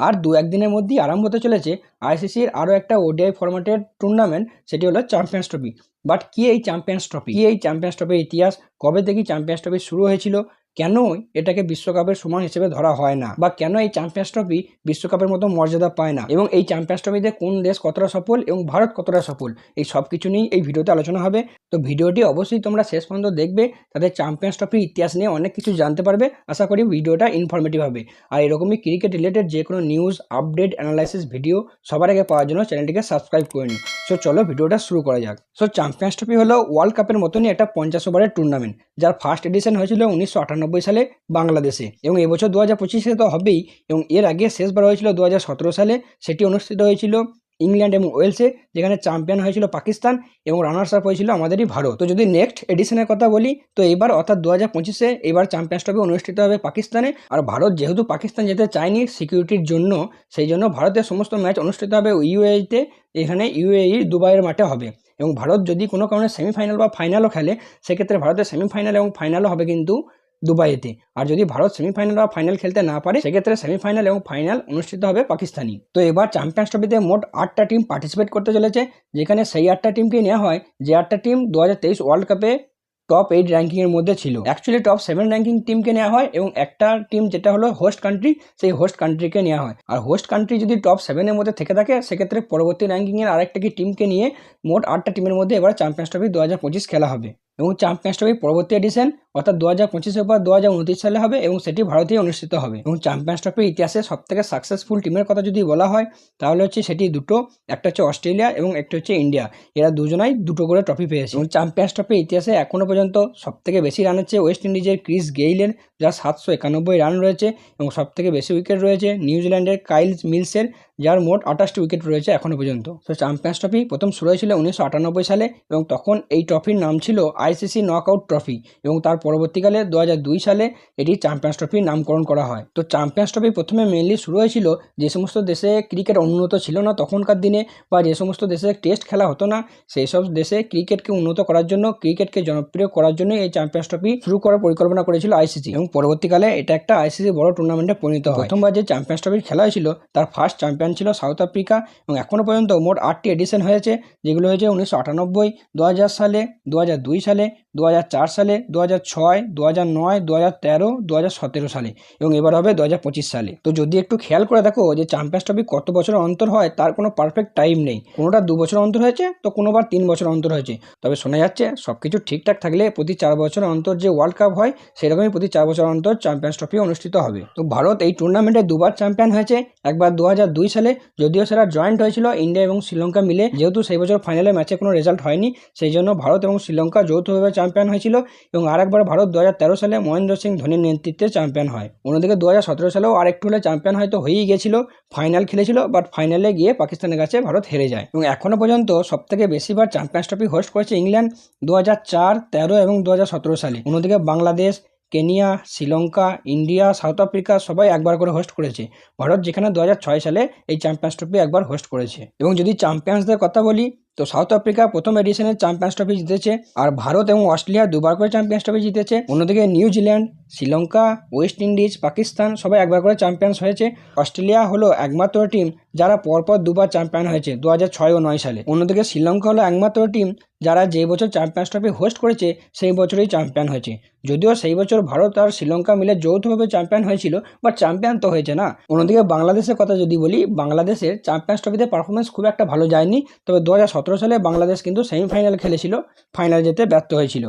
আর দু একদিনের মধ্যেই আরম্ভ হতে চলেছে আইসিসির আরও একটা ওডিআই ফরম্যাটের টুর্নামেন্ট সেটি হলো চ্যাম্পিয়ন্স ট্রফি বাট কী এই চ্যাম্পিয়ন্স ট্রফি কী এই চ্যাম্পিয়ন্স ট্রফির ইতিহাস? কবে থেকে চ্যাম্পিয়ন্স ট্রফি শুরু হয়েছিল? কেন এটাকে বিশ্বকাপের সমান হিসেবে ধরা হয় না? বা কেন এই চ্যাম্পিয়ন্স ট্রফি বিশ্বকাপের মতো মর্যাদা পায় না? এবং এই চ্যাম্পিয়ন্স ট্রফিতে কোন দেশ কতটা সফল এবং ভারত কতটা সফল? এই সব কিছু নিয়েই এই ভিডিওতে আলোচনা হবে। তো ভিডিওটি অবশ্যই তোমরা শেষ পর্যন্ত দেখবে। তাদের চ্যাম্পিয়ন্স ট্রফির ইতিহাস নিয়ে অনেক কিছু জানতে পারবে। আশা করি ভিডিওটা ইনফরমেটিভ হবে। আর এরকমই ক্রিকেট রিলেটেড যে কোনো নিউজ আপডেট অ্যানালাইসিস ভিডিও সবার আগে পাওয়ার জন্য চ্যানেলটিকে সাবস্ক্রাইব করে নিন সো চলো ভিডিওটা শুরু করা যাক। সো চ্যাম্পিয়ন্স ট্রফি হলো ওয়ার্ল্ড কাপের মতনই একটা পঞ্চাশ ওভারের টুর্নামেন্ট যার ফার্স্ট এডিশন হয়েছিল উনিশশো আটানব্বই সালে বাংলাদেশে। এবং এবছর দু হাজার পঁচিশে তো হবেই। এবং এর আগে শেষবার হয়েছিল দু হাজার সতেরো সালে। সেটি অনুষ্ঠিত হয়েছিল ইংল্যান্ড এবং ওয়েলসে, যেখানে চ্যাম্পিয়ন হয়েছিল পাকিস্তান এবং রানার্স আপ হয়েছিল আমাদেরই ভারত। তো যদি নেক্সট এডিশনের কথা বলি, তো এবার অর্থাৎ দু হাজার পঁচিশে এবার চ্যাম্পিয়ন্স ট্রফি অনুষ্ঠিত হবে পাকিস্তানে। আর ভারত যেহেতু পাকিস্তান যেতে চায়নি সিকিউরিটির জন্য, সেই জন্য ভারতের সমস্ত ম্যাচ অনুষ্ঠিত হবে ইউএইতে, এখানে ইউএই দুবাইয়ের মাঠে হবে। এবং ভারত যদি কোনো কারণে সেমিফাইনাল বা ফাইনালও খেলে, সেক্ষেত্রে ভারতের সেমিফাইনাল এবং ফাইনালও হবে কিন্তু দুবাইতে। আর যদি ভারত সেমিফাইনাল বা ফাইনাল খেলতে না পারে, সেক্ষেত্রে সেমিফাইনাল এবং ফাইনাল অনুষ্ঠিত হবে পাকিস্তানি। তো এবার চ্যাম্পিয়ন্স ট্রফিতে মোট আটটা টিম পার্টিসিপেট করতে চলেছে, যেখানে সেই আটটা টিমকে নেওয়া হয়, যে আটটা টিম দু হাজার তেইশ ওয়ার্ল্ড কাপে টপ এইট র্যাঙ্কিংয়ের মধ্যে ছিল। অ্যাকচুয়ালি টপ সেভেন র্যাঙ্কিং টিমকে নেওয়া হয় এবং একটা টিম যেটা হলো হোস্ট কান্ট্রি সেই হোস্ট কান্ট্রিকে নেওয়া হয়। আর হোস্ট কান্ট্রি যদি টপ সেভেনের মধ্যে থেকে থাকে, সেক্ষেত্রে পরবর্তী র্যাঙ্কিংয়ের আরেকটা কি টিমকে নিয়ে মোট আটটা টিমের মধ্যে এবার চ্যাম্পিয়ন্স ট্রফি দু হাজার পঁচিশ খেলা হবে। এবং চ্যাম্পিয়ন্স ট্রফি পরবর্তী এডিশন অর্থাৎ দু হাজার পঁচিশের পর দু হাজার উনত্রিশ সালে হবে এবং সেটি ভারতেই অনুষ্ঠিত হবে। এবং চ্যাম্পিয়ন্স ট্রফির ইতিহাসে সব থেকে সাকসেসফুল টিমের কথা যদি বলা হয়, তাহলে হচ্ছে সেটি দুটো, একটা হচ্ছে অস্ট্রেলিয়া এবং একটা হচ্ছে ইন্ডিয়া। এরা দুজনাই দুটো করে ট্রফি পেয়েছে। এবং চ্যাম্পিয়ন্স ট্রফির ইতিহাসে এখনও পর্যন্ত সবথেকে বেশি রান হচ্ছে ওয়েস্ট ইন্ডিজের ক্রিস গেইলের যার সাতশো একানব্বই রান রয়েছে এবং সবথেকে বেশি উইকেট রয়েছে নিউজিল্যান্ডের কাইলস মিলসের যার মোট আঠাশটি উইকেট রয়েছে এখনও পর্যন্ত। তো চ্যাম্পিয়ন্স ট্রফি প্রথম শুরু হয়েছিল উনিশশো আটানব্বই সালে এবং তখন এই ট্রফির নাম ছিল আইসিসি নকআউট ট্রফি এবং তার পরবর্তীকালে দু হাজার দুই সালে এটি চ্যাম্পিয়ন্স ট্রফির নামকরণ করা হয়। তো চ্যাম্পিয়ন্স ট্রফি প্রথমে মেনলি শুরু হয়েছিল যে সমস্ত দেশে ক্রিকেট উন্নত ছিল না তখনকার দিনে বা যে সমস্ত দেশে টেস্ট খেলা হতো না, সেই সব দেশে ক্রিকেটকে উন্নত করার জন্য ক্রিকেটকে জনপ্রিয় করার জন্য এই চ্যাম্পিয়ন্স ট্রফি শুরু করার পরিকল্পনা করেছিল আইসিসি এবং পরবর্তীকালে এটা একটা আইসিসি বড় টুর্নামেন্টে পরিণত হয়। প্রথমবার যে চ্যাম্পিয়ন্স ট্রফির খেলা হয়েছিল, তার ফার্স্ট চ্যাম্পিয়ন ছিল সাউথ আফ্রিকা এবং এখনও পর্যন্ত মোট আটটি এডিশন হয়েছে, যেগুলো হয়েছে উনিশশো আটানব্বই দু সালে দু হাজার দুই সালে দু হাজার চার সালে দু হাজার ছয় দু হাজার নয় দু হাজার তেরো দু হাজার সতেরো সালে এবং এবার হবে দু হাজার পঁচিশ সালে। তো যদি একটু খেয়াল করে দেখো যে চ্যাম্পিয়ন্স ট্রফি কত বছর অন্তর হয়, তার কোনো পারফেক্ট টাইম নেই। কোনোটা দু বছর অন্তর হয়েছে, তো কোনোবার তিন বছর অন্তর হয়েছে। তবে শোনা যাচ্ছে সব কিছু ঠিকঠাক থাকলে প্রতি চার বছর অন্তর যে ওয়ার্ল্ড কাপ হয়, সেরকমই প্রতি চার বছর অন্তর চ্যাম্পিয়ন্স ট্রফি অনুষ্ঠিত হবে। তো ভারত এই টুর্নামেন্টে দুবার চ্যাম্পিয়ন হয়েছে। একবার দু হাজার দুই সালে, যদিও সেটা জয়েন্ট হয়েছিল ইন্ডিয়া এবং শ্রীলঙ্কা মিলে, যেহেতু সেই বছর ফাইনালে ম্যাচে কোনো রেজাল্ট হয়নি, সেই জন্য ভারত এবং শ্রীলঙ্কা যৌথভাবে চ্যাম্পিয়ন হয়েছিল এবং আরেকবার ভারত দু হাজার তেরো সালে মহেন্দ্র সিং ধোনির নেতৃত্বে চ্যাম্পিয়ন হয়। অন্যদিকে দু হাজার সতেরো সালেও আরেকটু হলে চ্যাম্পিয়ন হয়তো হয়েই গেছিল ফাইনাল খেলেছিল বাট ফাইনালে গিয়ে পাকিস্তানের কাছে ভারত হেরে যায়। এবং এখনও পর্যন্ত সবথেকে বেশিবার চ্যাম্পিয়ন্স ট্রফি হোস্ট করেছে ইংল্যান্ড দু হাজার চার, তেরো এবং দু হাজার সতেরো সালে। অন্যদিকে Bangladesh Kenya, Sri Lanka, India, South Africa সবাই একবার করে হোস্ট করেছে। ভারত যেখানে দু সালে এই চ্যাম্পিয়ন্স ট্রফি একবার হোস্ট করেছে। এবং যদি চ্যাম্পিয়ন্সদের কথা বলি তো সাউথ আফ্রিকা প্রথম এডিশনে চ্যাম্পিয়ন্স ট্রফি জিতেছে, আর ভারত এবং অস্ট্রেলিয়া দুবার করে চ্যাম্পিয়ন্স ট্রফি জিতেছে। অন্যদিকে New Zealand Sri Lanka West Indies Pakistan সবাই একবার করে চ্যাম্পিয়ন্স হয়েছে। অস্ট্রেলিয়া হলো একমাত্র টিম যারা পরপর দুবার চ্যাম্পিয়ন হয়েছে দু ছয় ও নয় সালে। অন্যদিকে শ্রীলঙ্কা হলো একমাত্র টিম যারা যে বছর চ্যাম্পিয়ন্স ট্রফি হোস্ট করেছে, সেই বছরই চ্যাম্পিয়ন হয়েছে। যদিও সেই বছর ভারত আর শ্রীলঙ্কা মিলে যৌথভাবে চ্যাম্পিয়ন হয়েছিল বাট চ্যাম্পিয়ন তো হয়েছে না। অন্যদিকে বাংলাদেশের কথা যদি বলি, বাংলাদেশের চ্যাম্পিয়ন্স ট্রফিতে পারফরমেন্স খুব একটা ভালো যায়নি, তবে দু হাজার সতেরো সালে বাংলাদেশ কিন্তু সেমিফাইনাল খেলেছিল ফাইনাল যেতে ব্যর্থ হয়েছিল।